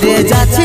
করে যাচ্ছি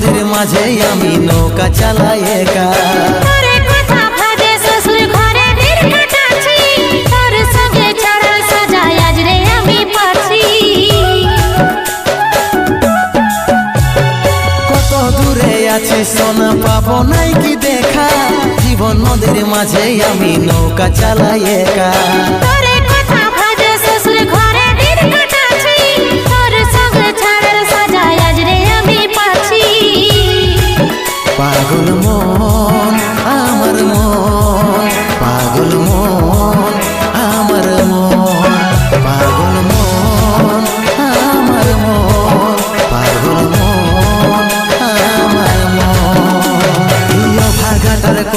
নদীর মাঝে আমি নৌকা চালাই একা। আছি সোনা পাবো নাই কি দেখা? জীবন নদীর মাঝে আমি নৌকা চালাই একা।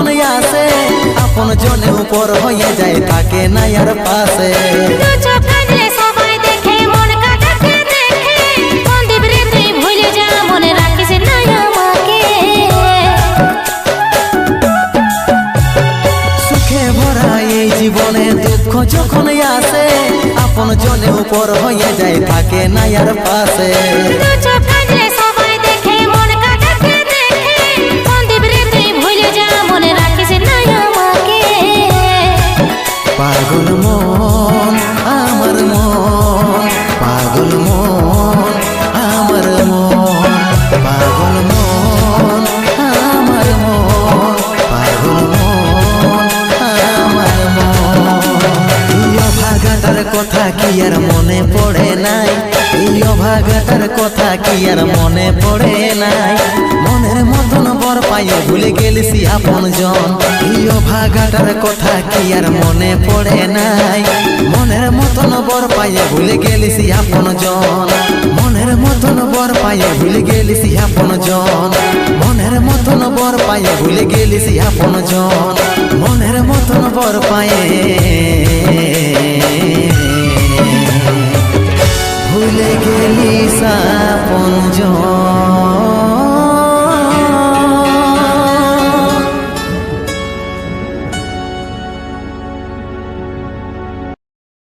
দুঃখ আসে আপন জনে উপর হয়ে যায় থাকে না আর পাশে। জীবনে দুঃখ যখন আসে আপন জনে উপর হয়ে যায় থাকে না আর পাশে। মন, আমার মন, পাগল মন, আমার মন, পাগল মন, আমার মন, পাগল মন, আমার মন। এই অভাগাটার কথা কি আর মনে পড়ে নাই? এই অভাগাটার কথা কি আর মনে পড়ে নাই? পর পায়ে ভুলে গেলিস আপন জন। প্রিয় ভাগাটার কথা কি আর মনে পড়ে নাই? মনের মতন বর পায়ে ভুলে গেলিস আপন জন। মনের মতন বর পায়ে ভুলে গেলিস আপন জন। মনের মতন বর পায়ে ভুলে গেলিস আপন জন। মনের মতন বর পায়ে ভুলে গেলি আপন জন।